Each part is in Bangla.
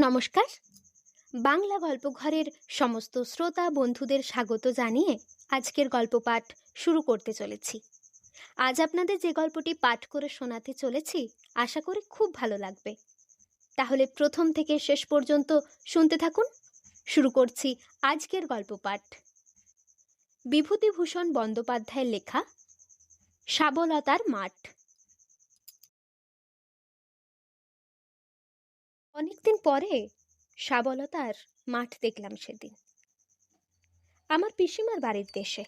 নমস্কার। বাংলা গল্প ঘরের সমস্ত শ্রোতা বন্ধুদের স্বাগত জানিয়ে আজকের গল্প পাঠ শুরু করতে চলেছি। আজ আপনাদের যে গল্পটি পাঠ করে শোনাতে চলেছি, আশা করি খুব ভালো লাগবে। তাহলে প্রথম থেকে শেষ পর্যন্ত শুনতে থাকুন। শুরু করছি আজকের গল্প পাঠ। বিভূতিভূষণ বন্দ্যোপাধ্যায়ের লেখা, সাবলতার মাঠ। অনেকদিন পরে সাবলতার মাঠ দেখলাম সেদিন। আমার পিসিমার বাড়ির দেশে।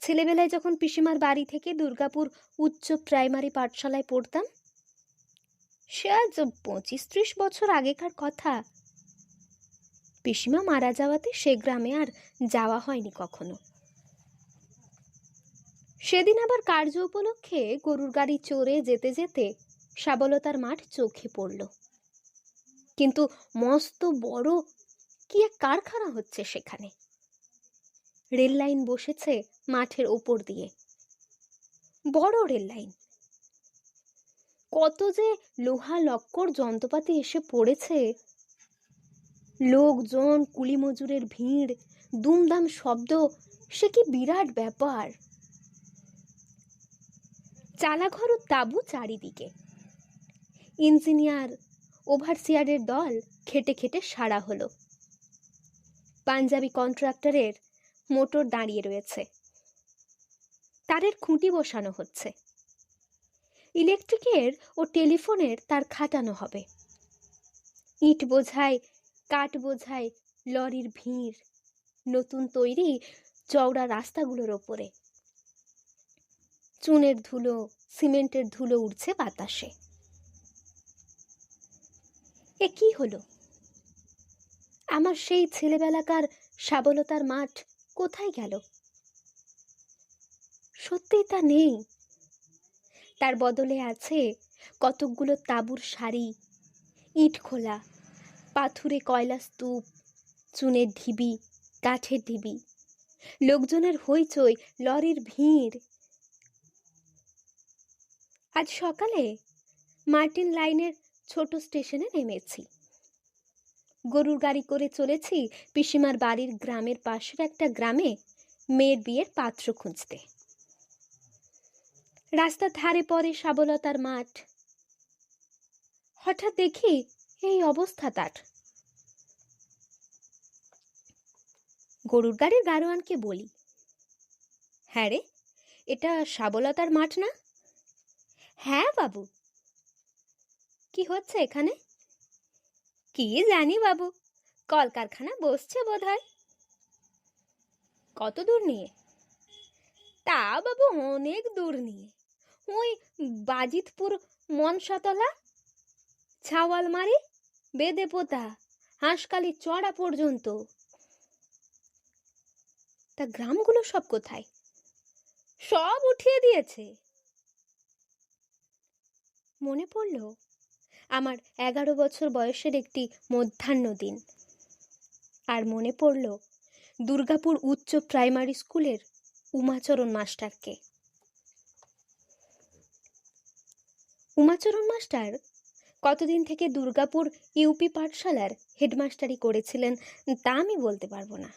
ছেলেবেলায় যখন পিসিমার বাড়ি থেকে দুর্গাপুর উচ্চ প্রাইমারি পাঠশালায় পড়তাম, সে আজ পঁচিশ ত্রিশ বছর আগেকার কথা। পিসিমা মারা যাওয়াতে সে গ্রামে আর যাওয়া হয়নি কখনো। সেদিন আবার কার্য উপলক্ষে গরুর গাড়ি চড়ে যেতে যেতে সাবলতার মাঠ চোখে পড়ল। কিন্তু মস্ত বড় কি এক কারখানা হচ্ছে সেখানে। রেল লাইন বসেছে মাঠের ওপর দিয়ে। বড় রেল লাইন। কত যে লোহা লক্কর যন্ত্রপাতি এসে পড়েছে। লোকজন কুলি মজুরের ভিড়, দুমদাম শব্দ, সে কি বিরাট ব্যাপার। চালাঘর ও তাঁবু চারিদিকে। ইঞ্জিনিয়ার ওভারসিয়ারের দল খেটে খেটে সারা হলো। পাঞ্জাবি কন্ট্রাক্টরের মোটর দাঁড়িয়ে রয়েছে। তারের খুঁটি বসানো হচ্ছে। ইলেকট্রিকের ও টেলিফোনের তার খাটানো হবে। ইট বোঝাই কাঠ বোঝাই লরির ভিড়, নতুন তৈরি চওড়া রাস্তাগুলোর ওপরে। চুনের ধুলো, সিমেন্টের ধুলো উড়ছে বাতাসে। এ কি হলো? আমার সেই ছেলেবেলাকার সাবলতার মাঠ কোথায় গেল? সত্যিই তা নেই। তার বদলে আছে কতকগুলো তাঁবুর শাড়ি, ইট খোলা, পাথুরে কয়লা স্তূপ, চুনের ঢিবি, কাঠের ঢিবি, লোকজনের হইচই, লরির ভিড়। আজ সকালে মার্টিন লাইনের ছোট স্টেশনে নেমেছি। গরুর গাড়ি করে চলেছি পিসিমার বাড়ির গ্রামের পাশের একটা গ্রামে মেয়ের বিয়ের পাত্র খুঁজতে। রাস্তার ধারে পরে সাবলতার মাঠ। হঠাৎ দেখি এই অবস্থা তার। গরুর গাড়ির গারোয়ানকে বলি হ্যাঁ রে, এটা সাবলতার মাঠ না? হ্যাঁ বাবু কি হচ্ছে এখানে? কি জানি বাবু, কলকারখানা বসছে বোধ হয় কত দূর নিয়ে? তা বাবু অনেক দূর নিয়ে। ওই বাজিতপুর মনসাতলা, ছাওয়ালমারি বেদে পোতা হাঁসকালি চড়া পর্যন্ত। তা গ্রামগুলো সব কোথায়? সব উঠিয়ে দিয়েছে। মনে পড়ল আমার এগারো বছর বয়সের একটি মধ্যাহ্ন দিন। আর মনে পড়ল দুর্গাপুর উচ্চ প্রাইমারি স্কুলের উমাচরণ মাস্টারকে। উমাচরণ মাস্টার কতদিন থেকে দুর্গাপুর ইউপি পাঠশালার হেডমাস্টারি করেছিলেন তা আমি বলতে পারব না।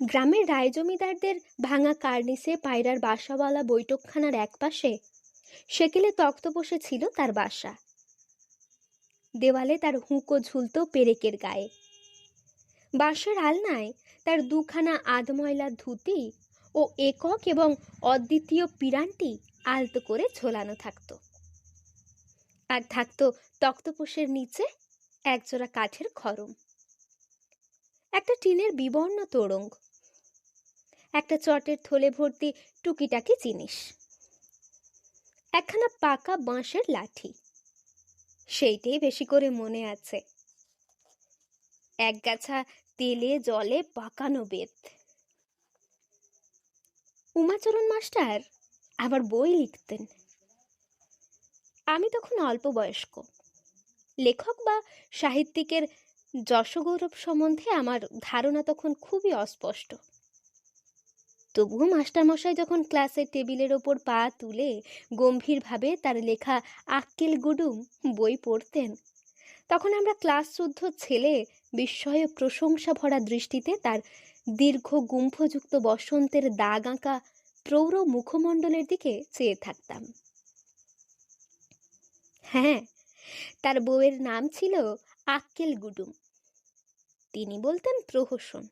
গ্রামের রায় জমিদারদের ভাঙা কার্নিসে পায়রার বাসাওয়ালা বৈঠকখানার একপাশে সেকেলে তক্তপোষে ছিল তার বাসা। দেওয়ালে তার হুঁকো ঝুলত পেরেকের গায়ে। বাঁশের আলনায় তার দুখানা আধময়লা ধুতি ও একক এবং অদ্বিতীয় পিরানটি আলতো করে ঝোলানো থাকতো। আর থাকতো তক্তপোষের নিচে একজোড়া কাঠের খরম। একটা টিনের বিবর্ণ তোরঙ্গ। একটা চটের থলে ভর্তি টুকিটাকি জিনিস। একখানা পাকা বাঁশের লাঠি। সেইটাই বেশি করে মনে আছে। এক গাছা তেলে, জলে পাকানো বেত। উমাচরণ মাস্টার আবার বই লিখতেন। আমি তখন অল্প বয়স্ক। লেখক বা সাহিত্যিকের যশগৌরব সম্বন্ধে আমার ধারণা তখন খুবই অস্পষ্ট। তবুও মাস্টারমশাই যখন ক্লাসের টেবিলের ওপর পা তুলে গম্ভীরভাবে তার লেখা আক্কেল গুডুম বই পড়তেন, তখন আমরা ক্লাস শুদ্ধ ছেলে বিস্ময়ে প্রশংসা ভরা দৃষ্টিতে তার দীর্ঘ গুম্ফযুক্ত বসন্তের দাগ আঁকা প্রৌঢ় মুখমণ্ডলের দিকে চেয়ে থাকতাম। হ্যাঁ তার বউয়ের নাম ছিল আক্কেল গুডুম। তিনি বলতেন প্রহসন।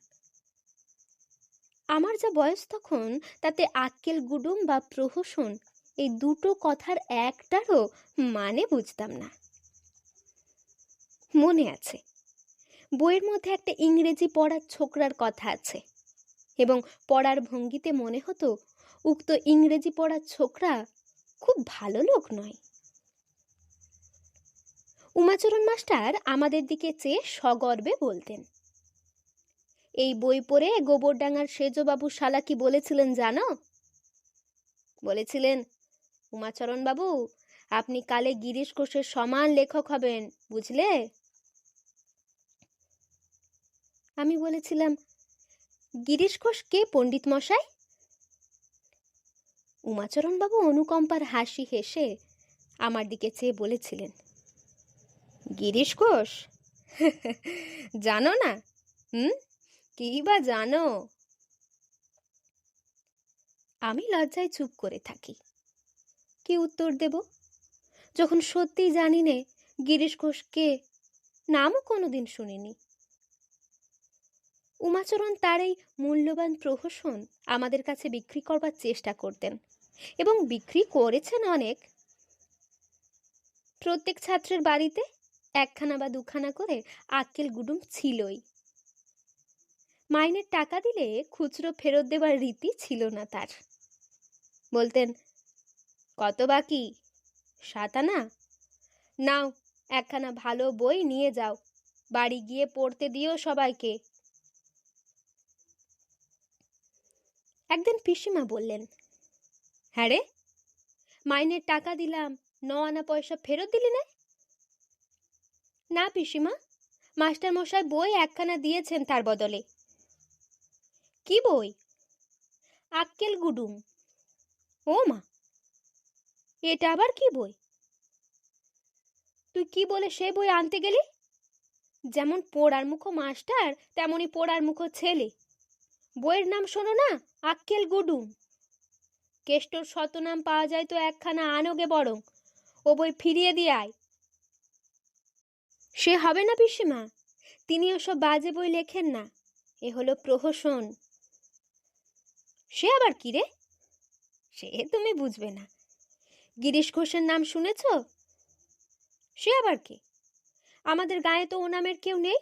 আমার যা বয়স তখন, তাতে আক্কেল গুডুম বা প্রহসন, এই দুটো কথার একটারও মানে বুঝতাম না। মনে আছে, বইয়ের মধ্যে একটা ইংরেজি পড়ার ছোকরার কথা আছে, এবং পড়ার ভঙ্গিতে মনে হতো, উক্ত ইংরেজি পড়ার ছোকরা খুব ভালো লোক নয়। উমাচরণ মাস্টার আমাদের দিকে চেয়ে সগর্বে বলতেন এই বই পড়ে গোবরডাঙ্গার সেজবাবু শালা কি বলেছিলেন জানো? বলেছিলেন উমাচরণ বাবু আপনি কালে গিরিশ ঘোষের সমান লেখক হবেন, বুঝলে? আমি বলেছিলাম, গিরিশ ঘোষ কে, পণ্ডিত মশাই? উমাচরণ বাবু অনুকম্পার হাসি হেসে আমার দিকে চেয়ে বলেছিলেন, গিরিশ ঘোষ জানো না, হুম? কি বা জানো? আমি লজ্জায় চুপ করে থাকি। কি উত্তর দেব? যখন সত্যি জানি নে, গিরিশ ঘোষ কে নামও কোনোদিন শুনিনি। উমাচরণ তার এই মূল্যবান প্রহসন আমাদের কাছে বিক্রি করবার চেষ্টা করতেন এবং বিক্রি করেছেন অনেক। প্রত্যেক ছাত্রের বাড়িতে একখানা বা দুখানা করে আক্কেল গুডুম ছিলই। মাইনের টাকা দিলে খুচরো ফেরত দেবার রীতি ছিল না তার। বলতেন, কত বাকি? সাতানা? নাও, একখানা ভালো বই নিয়ে যাও, বাড়ি গিয়ে পড়তে দিও সবাইকে। একদিন পিসিমা বললেন হ্যাঁ রে, মাইনের টাকা দিলাম ন আনা পয়সা ফেরত দিলি না? না পিসিমা মাস্টার মশাই বই একখানা দিয়েছেন তার বদলে। কি বই? আক্কেল গুডুম। ও মা, এটা আবার কি বই? তুই কি বলে সে বই আনতে গেলি? যেমন পোড়ার মুখো মাস্টার তেমনই পোড়ার মুখো ছেলে। বইয়ের নাম শোনো না, আক্কেল গুডুম। কেষ্টর শতনাম পাওয়া যায় তো একখানা, আনোগে বরং। ও বই ফিরিয়ে দিয়ে আয়। সে হবে না পিসিমা তিনি ওসব বাজে বই লেখেন না। এ হলো প্রহসন। সে আবার কি রে? সে তুমি বুঝবে না। গিরিশ ঘোষের নাম শুনেছ? সে আবার কে? আমাদের গায়ে তো ও নামের কেউ নেই?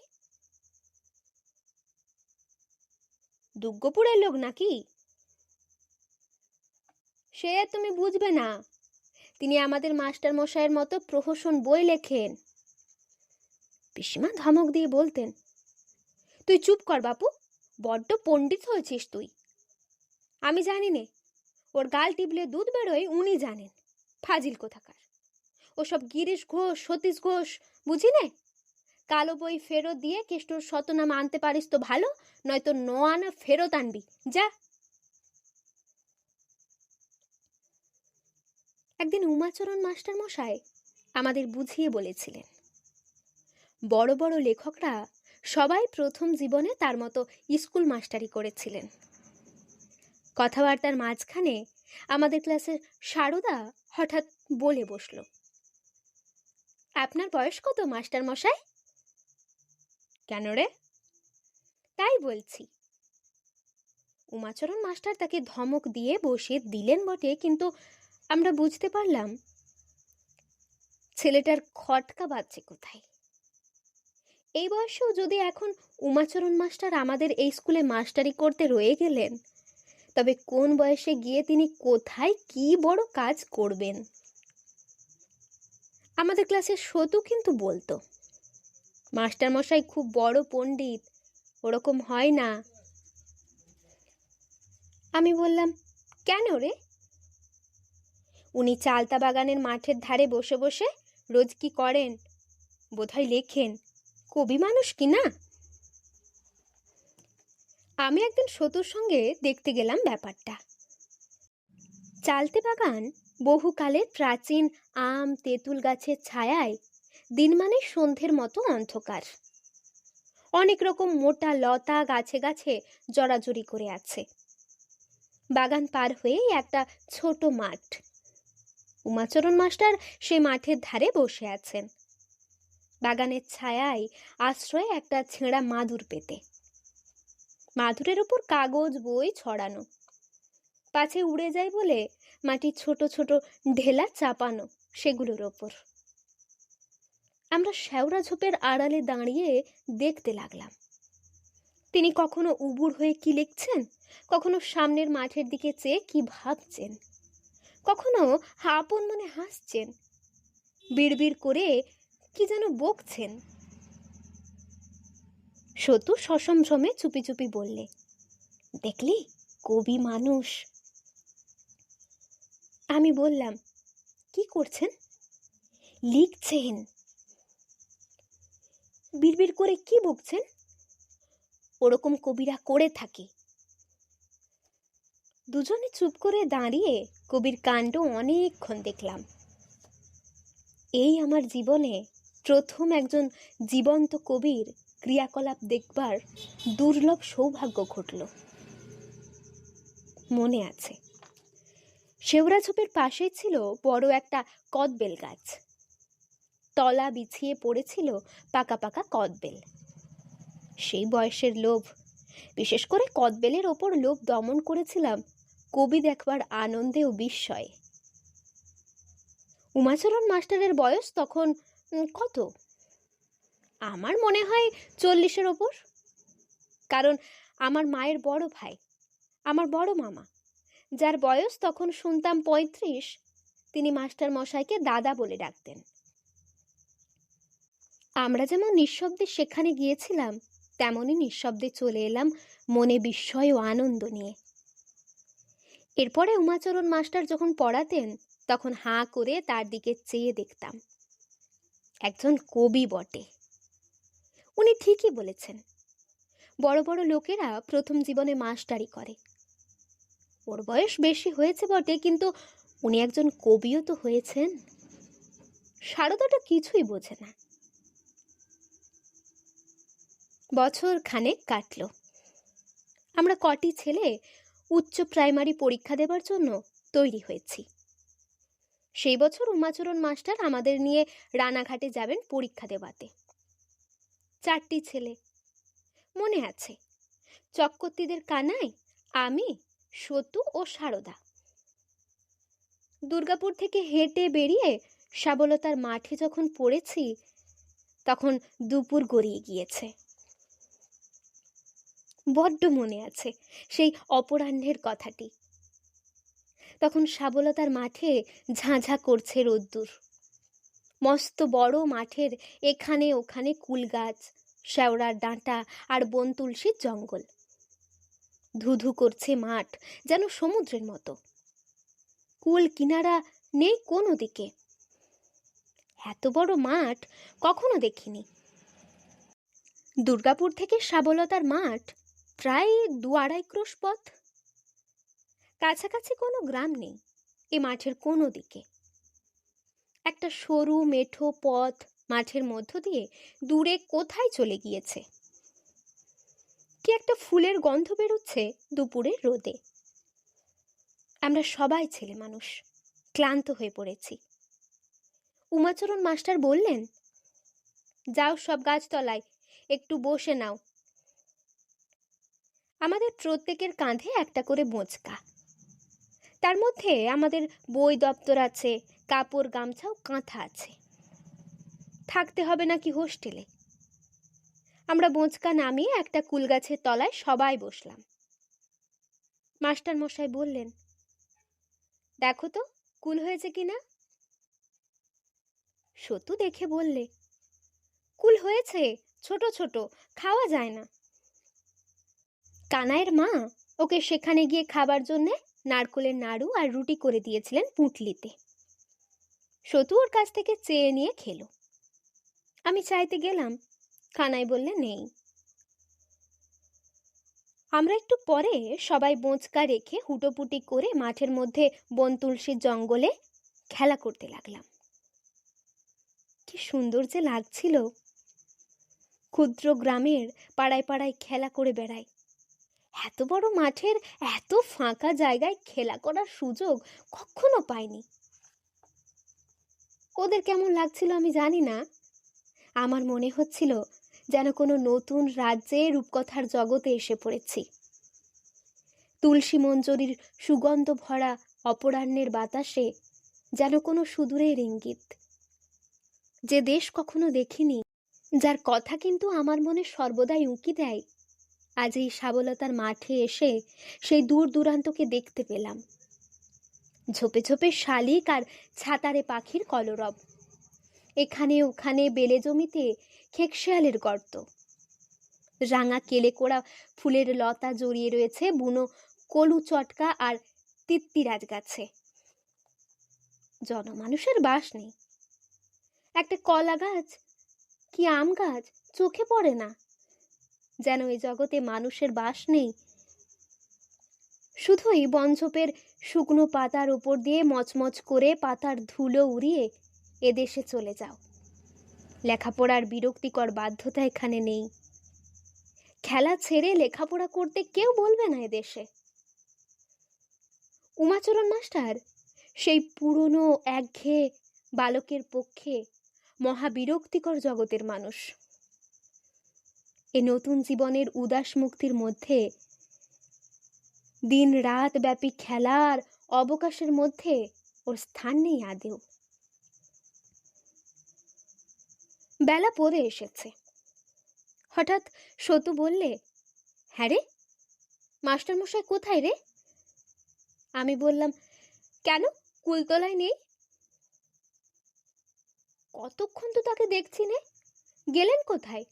দুর্গপুরের লোক নাকি? সে তুমি বুঝবে না। তিনি আমাদের মাস্টার মশাইয়ের মতো প্রহসন বই লেখেন। পিসিমা ধমক দিয়ে বলতেন, তুই চুপ কর বাপু, বড্ড পণ্ডিত হয়েছিস তুই। আমি জানি নে ওর গাল টিপলে দুধ বেরোয় উনি জানেন, ফাজিল কোথাকার। ওসব গিরিশ ঘোষ, সতীশ ঘোষ বুঝি নে কালো বই ফেরত দিয়ে কেষ্টর শতনাম আনতে পারিস তো ভালো, নয়তো ন আনা ফেরত আনবি, যা। একদিন উমাচরণ মাস্টার মশাই আমাদের বুঝিয়ে বলেছিলেন, বড় বড় লেখকরা সবাই প্রথম জীবনে তার মতো স্কুল মাস্টারি করেছিলেন। কথাবার্তার মাঝখানে আমাদের ক্লাসের সারদা হঠাৎ বলে বসল, আপনার বয়স কত, মাস্টার মশাই? কেন রে? তাই বলছি, উমাচরণ মাস্টার তাকে ধমক দিয়ে বসে দিলেন বটে, কিন্তু আমরা বুঝতে পারলাম ছেলেটার খটকা বাজছে কোথায়। এই বয়সেও যদি এখন উমাচরণ মাস্টার আমাদের এই স্কুলে মাস্টারি করতে রয়ে গেলেন তবে কোন বয়সে গিয়ে তিনি কোথায় কি বড় কাজ করবেন? আমাদের ক্লাসের সতু কিন্তু বলতো, মাস্টার মশাই খুব বড় পণ্ডিত, ওরকম হয় না। আমি বললাম, কেন রে? উনি চালতা বাগানের মাঠের ধারে বসে বসে রোজ কি করেন? বোধহয় লেখেন, কবি মানুষ কি না? আমি একদিন সতুর সঙ্গে দেখতে গেলাম ব্যাপারটা। চালতে বাগান বহুকালের প্রাচীন আম, তেঁতুল গাছের ছায়ায় দিন মানে সন্ধ্যের মতো অন্ধকার। অনেক রকম মোটা লতা গাছে গাছে জড়াজড়ি করে আছে। বাগান পার হয়ে একটা ছোট মাঠ। উমাচরণ মাস্টার সেই মাঠের ধারে বসে আছেন। বাগানের ছায়ায় আশ্রয়ে একটা ছেঁড়া মাদুর পেতে। মাদুরের ওপর কাগজ বই ছড়ানো। পাছে উড়ে যায় বলে মাটির ছোট ছোট ঢেলা চাপানো সেগুলোর ওপর। আমরা শ্যাওড়া ঝোপের আড়ালে দাঁড়িয়ে দেখতে লাগলাম। তিনি কখনো উবুর হয়ে কি লিখছেন? কখনো সামনের মাঠের দিকে চেয়ে কি ভাবছেন? কখনো আপন মনে হাসছেন? বিড়বিড় করে কি যেন বকছেন? সতু সসম্ভ্রমে চুপি চুপি বললে, দেখলি, কবি মানুষ। আমি বললাম, কি করছেন? লিখছেন। বিড়বিড় করে কি বকছেন? ওরকম কবিরা করে থাকে। দুজনে চুপ করে দাঁড়িয়ে কবির কাণ্ড অনেকক্ষণ দেখলাম। এই আমার জীবনে প্রথম একজন জীবন্ত কবির ক্রিয়াকলাপ দেখবার দুর্লভ সৌভাগ্য ঘটল। মনে আছে। শেওড়া ঝোপের পাশেই ছিল বড় একটা কদবেল গাছ। তলা বিছিয়ে পড়েছিল পাকা পাকা কদবেল। সেই বয়সের লোভ, বিশেষ করে কদবেলের ওপর লোভ দমন করেছিলাম কবি দেখবার আনন্দে ও বিস্ময়ে। উমাচরণ মাস্টারের বয়স তখন কত? আমার মনে হয় চল্লিশের ওপর। কারণ আমার মায়ের বড় ভাই, আমার বড় মামা, যার বয়স তখন শুনতাম পঁয়ত্রিশ, তিনি মাস্টার মশাইকে দাদা বলে ডাকতেন। আমরা যেমন নিঃশব্দে সেখানে গিয়েছিলাম তেমনই নিঃশব্দে চলে এলাম মনে বিস্ময় ও আনন্দ নিয়ে। এরপরে উমাচরণ মাস্টার যখন পড়াতেন, তখন হাঁ করে তার দিকে চেয়ে দেখতাম। একজন কবি বটে। উনি ঠিকই বলেছেন। বড় বড় লোকেরা প্রথম জীবনে মাস্টারি করে। ওর বয়স বেশি হয়েছে বটে, কিন্তু উনি একজন কবিও তো হয়েছেন। সারদাটা কিছুই বোঝে না। বছর খানেক কাটল। আমরা কটি ছেলে উচ্চ প্রাইমারি পরীক্ষা দেবার জন্য তৈরি হয়েছি। সেই বছর উমাচরণ মাস্টার আমাদের নিয়ে রানাঘাটে যাবেন পরীক্ষা দেওয়াতে। চারটি ছেলে। মনে আছে, চক্রবর্তীদের কানাই আমি, সতু ও সারদা। দুর্গাপুর থেকে হেঁটে বেরিয়ে সাবলতার মাঠে যখন পড়েছি, তখন দুপুর গড়িয়ে গিয়েছে। বড্ড মনে আছে সেই অপরাহ্নের কথাটি। তখন সাবলতার মাঠে ঝাঁঝা করছে রোদ্দুর। মস্ত বড় মাঠের এখানে ওখানে কুল গাছ শ্যাওড়ার ডাঁটা আর বন তুলসীর জঙ্গল। ধুধু করছে মাঠ যেন সমুদ্রের মতো। কুল কিনারা নেই কোনো দিকে। এত বড় মাঠ কখনো দেখিনি। দুর্গাপুর থেকে সাবলতার মাঠ প্রায় দু আড়াই ক্রোশ পথ। কাছাকাছি কোনো গ্রাম নেই। এ মাঠের কোনো দিকে। একটা সরু, মেঠো পথ মাঠের মধ্য দিয়ে দূরে কোথায় চলে গিয়েছে? কি একটা ফুলের গন্ধ বেরোচ্ছে দুপুরের রোদে? আমরা সবাই ছেলে মানুষ, ক্লান্ত হয়ে পড়েছি। উমাচরণ মাস্টার বললেন, যাও সব গাছতলায়, একটু বসে নাও। আমাদের প্রত্যেকের কাঁধে একটা করে বোঁচকা। তার মধ্যে আমাদের বই দপ্তর আছে কাপড়, গামছাও কাঁথা আছে। থাকতে হবে নাকি হোস্টেলে? আমরা বোঁচকা নামিয়ে একটা কুল গাছের তলায় সবাই বসলাম। মাস্টার মশাই বললেন, দেখো তো, কুল হয়েছে কি না? সতু দেখে বললে, কুল হয়েছে, ছোট ছোট, খাওয়া যায় না। কানাইয়ের মা ওকে সেখানে গিয়ে খাবার জন্যে নারকোলের নাড়ু আর রুটি করে দিয়েছিলেন পুঁটলিতে। সতু ওর কাছ থেকে চেয়ে নিয়ে খেলো। আমি চাইতে গেলাম, কানাই বললে, নেই। আমরা একটু পরে সবাই বোঁচকা রেখে হুটোপুটি করে মাঠের মধ্যে বন তুলসীর জঙ্গলে খেলা করতে লাগলাম। কি সুন্দর যে লাগছিল। ক্ষুদ্র গ্রামের পাড়ায় পাড়ায় খেলা করে বেড়ায় এত বড় মাঠের এত ফাঁকা জায়গায় খেলা করার সুযোগ কখনো পাইনি। ওদের কেমন লাগছিল আমি জানি না। আমার মনে হচ্ছিল যেন কোনো নতুন রাজ্যে রূপকথার জগতে এসে পড়েছি। তুলসী মঞ্জরির সুগন্ধ ভরা অপরাহ্নের বাতাসে যেন কোনো সুদূরের ইঙ্গিত। যে দেশ কখনো দেখিনি, যার কথা কিন্তু আমার মনে সর্বদাই উঁকি দেয়। আজ এই সাবলতার মাঠে এসে সেই দূর দূরান্তকে দেখতে পেলাম। ঝোপে ঝোপে শালিক আর ছাতারে পাখির কলরব। এখানে ওখানে বেলে জমিতে খেকশেয়ালের গর্ত। রাঙা কেলে কোড়া ফুলের লতা জড়িয়ে রয়েছে বুনো কলু চটকা আর তিত্তিরাজ গাছে। জনমানুষের বাস নেই। একটা কলা গাছ কি আম গাছ? চোখে পড়ে না। যেন এই জগতে মানুষের বাস নেই শুধুই বনঝোপের শুকনো পাতার উপর দিয়ে মচমচ করে পাতার ধুলো উড়িয়ে এদেশে চলে যাও। লেখাপড়ার বিরক্তিকর বাধ্যতা এখানে নেই। খেলা ছেড়ে লেখাপড়া করতে কেউ বলবে না এদেশে। উমাচরণ মাস্টার, সেই পুরনো একঘেয়ে বালকের পক্ষে মহাবিরক্তিকর জগতের মানুষ। এ নতুন জীবনের উদাস মুক্তির মধ্যে দিন রাত ব্যাপী খেলার অবকাশের মধ্যে ওর স্থান নেই আদেও। বেলা পড়ে এসেছে। হঠাৎ সতু বললে হ্যাঁ রে, মাস্টারমশাই কোথায় রে? আমি বললাম, কেন? কুলতলায় নেই? কতক্ষণ তো তাকে দেখছি নে? গেলেন কোথায়?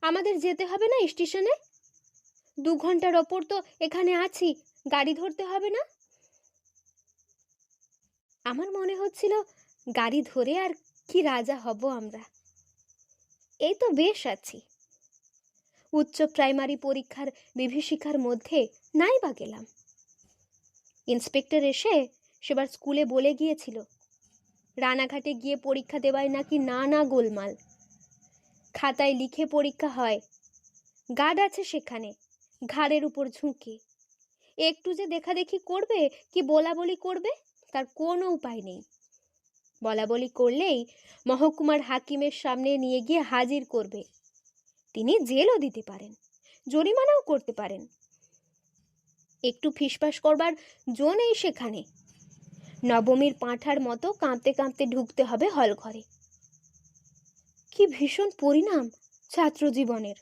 আমাদের যেতে হবে না স্টেশনে? দু ঘণ্টার ওপর তো এখানে আছি, গাড়ি ধরতে হবে না? আমার মনে হচ্ছিল গাড়ি ধরে আর কি রাজা হব আমরা। এই তো বেশ আছি। উচ্চ প্রাইমারি পরীক্ষার বিভীষিকার মধ্যে নাই বা গেলাম। ইন্সপেক্টর এসে সেবার স্কুলে বলে গিয়েছিল, রানাঘাটে গিয়ে পরীক্ষা দেওয়ায় নাকি নানা গোলমাল। খাতায় লিখে পরীক্ষা হয়, গার্ড আছে সেখানে ঘাড়ের উপর ঝুঁকে। একটু যে দেখাদেখি করবে, কি বলা বলি করবে, তার কোনো উপায় নেই। বলা বলি করলেই মহকুমার হাকিমের সামনে নিয়ে গিয়ে হাজির করবে। তিনি জেলও দিতে পারেন, জরিমানাও করতে পারেন। একটু ফিসফাস করবার জো নেই সেখানে। নবমীর পাঁঠার মতো কাঁপতে কাঁপতে ঢুকতে হবে হল ঘরে কি ভীষণ পরিণাম ছাত্র জীবনের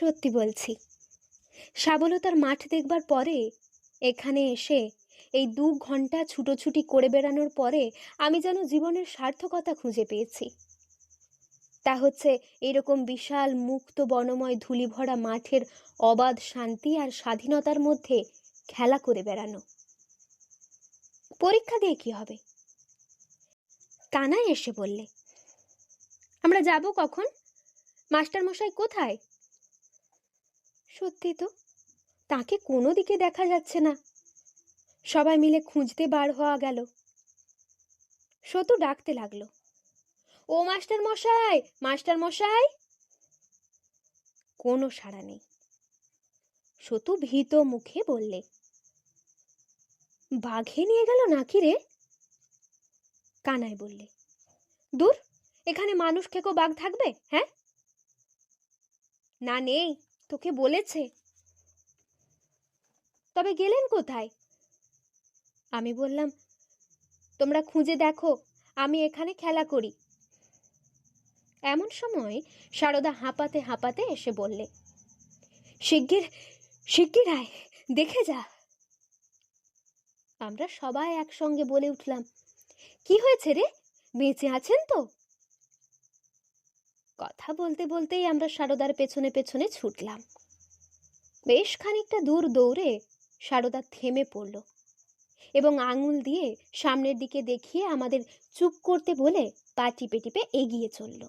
সত্যি বলছি। সাবলতার মাঠ দেখবার পরে, এখানে এসে এই দু ঘণ্টা ছুটোছুটি করে বেড়ানোর পরে আমি যেন জীবনের সার্থকতা খুঁজে পেয়েছি। তা হচ্ছে এরকম বিশাল মুক্ত বনময় ধুলিভরা মাঠের অবাধ শান্তি আর স্বাধীনতার মধ্যে খেলা করে বেড়ানো। পরীক্ষা দিয়ে কি হবে? কানাই এসে বললে, আমরা যাব কখন? মাস্টার মশাই কোথায়? সত্যি তো? তাকে কোনো দিকে দেখা যাচ্ছে না। সবাই মিলে খুঁজতে বার হওয়া গেল। সতু ডাকতে লাগল। ও মাস্টার মশাই মাস্টার মশাই? কোনো সাড়া নেই। সতু ভীত মুখে বললে। বাঘে নিয়ে গেল নাকি রে? কানাই বললে। দূর, এখানে মানুষ খেকো বাঘ থাকবে হ্যাঁ? না নেই। তোকে বলেছে। তবে গেলেন কোথায়? আমি বললাম, তোমরা খুঁজে দেখো, আমি এখানে খেলা করি। এমন সময় সারদা হাঁপাতে হাঁপাতে এসে বললে, শিগগির শিগগির আয়, দেখে যা। আমরা সবাই একসঙ্গে বলে উঠলাম, কি হয়েছে রে? বেঁচে আছেন তো? কথা বলতে বলতেই আমরা সারদার পেছনে পেছনে ছুটলাম। বেশ খানিকটা দূর দৌড়ে সারদা থেমে পড়ল এবং আঙুল দিয়ে সামনের দিকে দেখিয়ে আমাদের চুপ করতে বলে পা টিপে টিপে এগিয়ে চলল।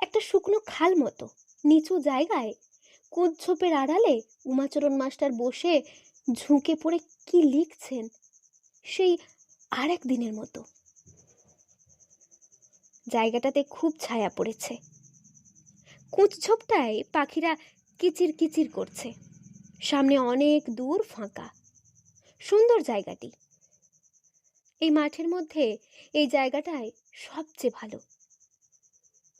একটা শুকনো খাল মতো, নিচু জায়গায় কুঁজঝোপের আড়ালে উমাচরণ মাস্টার বসে ঝুঁকে পড়ে কি লিখছেন, সেই আর এক দিনের মতো। জায়গাটাতে খুব ছায়া পড়েছে। কুঁচঝোপটায় পাখিরা কিচির কিচির করছে। সামনে অনেক দূর ফাঁকা। সুন্দর জায়গাটি। এই মাঠের মধ্যে এই জায়গাটায় সবচেয়ে ভালো।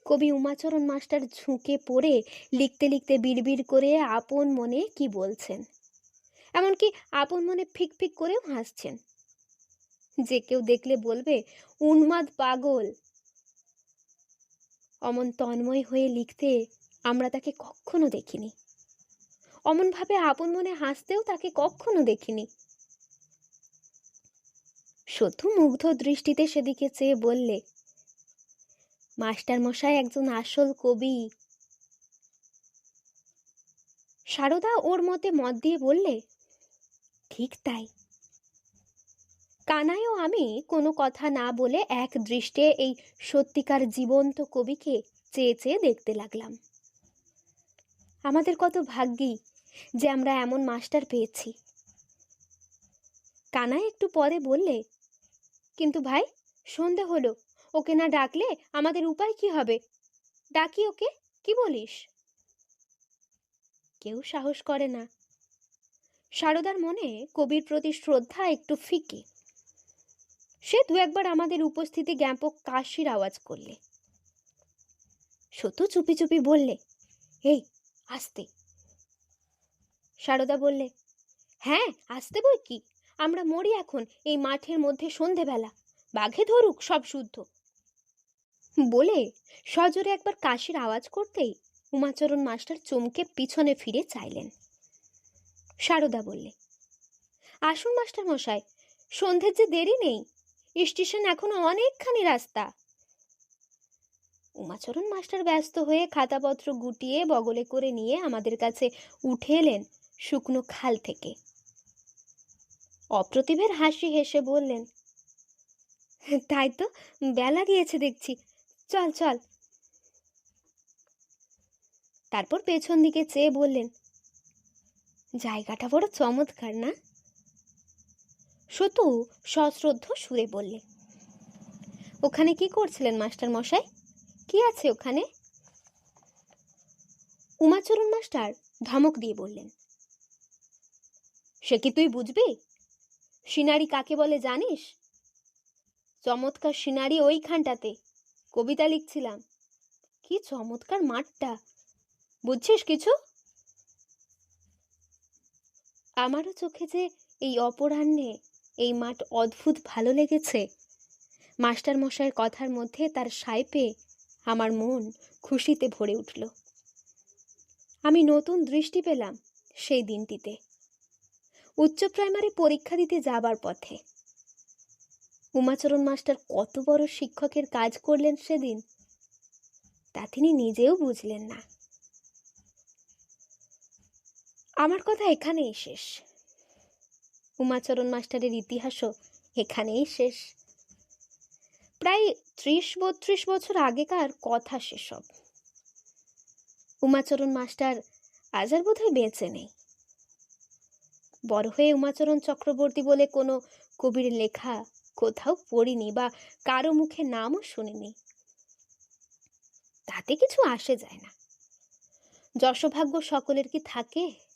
কবি উমাচরণ মাস্টার ঝুঁকে পড়ে লিখতে লিখতে বিড়বিড় করে আপন মনে কি বলছেন? এমনকি আপন মনে ফিক ফিক করেও হাসছেন। যে কেউ দেখলে বলবে, উন্মাদ পাগল। অমন তন্ময় হয়ে লিখতে আমরা তাকে কখনো দেখিনি। অমনভাবে আপন মনে হাসতেও তাকে কখনো দেখিনি। সত্যু মুগ্ধ দৃষ্টিতে সেদিকে চেয়ে বললে মাস্টার মশাই একজন আসল কবি। সারদা ওর মতে মত দিয়ে বললে, ঠিক তাই। কানাইও আমি কোনো কথা না বলে এক দৃষ্টে এই সত্যিকার জীবন্ত কবিকে চেয়ে চেয়ে দেখতে লাগলাম। আমাদের কত ভাগ্যি যে আমরা এমন মাস্টার পেয়েছি। কানাই একটু পরে বললে, কিন্তু ভাই, সন্ধে হলো, ওকে না ডাকলে আমাদের উপায় কি হবে? ডাকি ওকে, কি বলিস? কেউ সাহস করে না। সারদার মনে কবির প্রতি শ্রদ্ধা একটু ফিকে। সে দু একবার আমাদের উপস্থিতি জ্ঞাপক কাশির আওয়াজ করলে। সতু চুপি চুপি বললে, এই, আসতে। সারদা বললে হ্যাঁ আসতে বই কি? আমরা মরি এখন, এই মাঠের মধ্যে সন্ধেবেলা। বাঘে ধরুক, সব শুদ্ধ। বলে সজোরে একবার কাশির আওয়াজ করতেই উমাচরণ মাস্টার চমকে পিছনে ফিরে চাইলেন। সারদা বললে, আসুন মাস্টার মশাই সন্ধ্যের যে দেরি নেই স্টেশন এখনও অনেকখানি রাস্তা। উমাচরণ মাস্টার ব্যস্ত হয়ে খাতাপত্র গুটিয়ে বগলে করে নিয়ে আমাদের কাছে উঠে এলেন শুকনো খাল থেকে। অপ্রতিভের হাসি হেসে বললেন, তাই তো, বেলা গিয়েছে দেখছি। চল চল। তারপর পেছন দিকে চেয়ে বললেন, জায়গাটা বড় চমৎকার না? সতু সশ্রদ্ধ সুরে বললে, ওখানে কি করছিলেন মাস্টার মশাই? কি আছে ওখানে? উমাচরণ মাস্টার ধমক দিয়ে বললেন, সে কি তুই বুঝবি? সিনারি কাকে বলে জানিস? চমৎকার সিনারি ওইখানটাতে, কবিতা লিখছিলাম। কি চমৎকার মাঠটা, বুঝছিস কিছু? আমারও চোখে যে এই অপরাহ্নে এই মাঠ অদ্ভুত ভালো লেগেছে। মাস্টার মশাইয়ের কথার মধ্যে তার সাই পেয়ে আমার মন খুশিতে ভরে উঠল। আমি নতুন দৃষ্টি পেলাম সেই দিনটিতে। উচ্চ প্রাইমারি পরীক্ষা দিতে যাবার পথে। উমাচরণ মাস্টার কত বড় শিক্ষকের কাজ করলেন সেদিন তা তিনি নিজেও বুঝলেন না। আমার কথা এখানেই শেষ। উমাচরণ মাস্টারের ইতিহাসও এখানেই শেষ। প্রায় ত্রিশ বত্রিশ বছর আগেকার কথা সেসব। উমাচরণ মাস্টার আজ আর বোধহয় বেঁচে নেই। বড় হয়ে উমাচরণ চক্রবর্তী বলে কোনো কবির লেখা কোথাও পড়িনি বা কারও মুখে নামও শুনিনি। তাতে কিছু আসে যায় না। যশভাগ্য সকলের কি থাকে?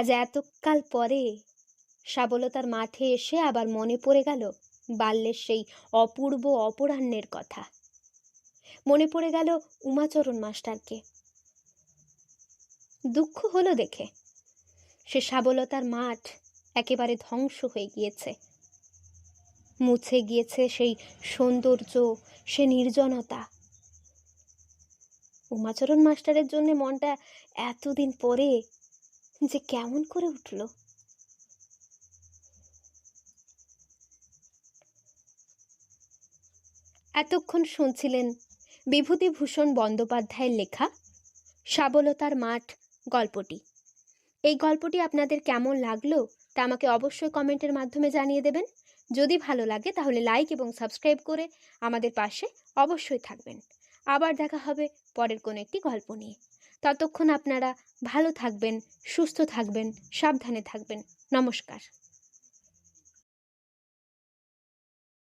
আজ এতকাল পরে সাবলতার মাঠে এসে আবার মনে পড়ে গেল বাল্যের সেই অপূর্ব অপরাহ্নের কথা। মনে পড়ে গেল উমাচরণ মাস্টারকে। দুঃখ হলো দেখে সে সাবলতার মাঠ একেবারে ধ্বংস হয়ে গিয়েছে। মুছে গিয়েছে সেই সৌন্দর্য, সে নির্জনতা। উমাচরণ মাস্টারের জন্য মনটা এতদিন পরে যে কেমন করে উঠল। এতক্ষণ শুনছিলেন বিভূতিভূষণ বন্দ্যোপাধ্যায়ের লেখা সাবলতার মাঠ গল্পটি। এই গল্পটি আপনাদের কেমন লাগল তা আমাকে অবশ্যই কমেন্টের মাধ্যমে জানিয়ে দেবেন। যদি ভালো লাগে তাহলে লাইক এবং সাবস্ক্রাইব করে আমাদের পাশে অবশ্যই থাকবেন। আবার দেখা হবে পরের কোনো একটি গল্প নিয়ে। ততক্ষণ আপনারা ভালো থাকবেন সুস্থ থাকবেন সাবধানে থাকবেন। নমস্কার।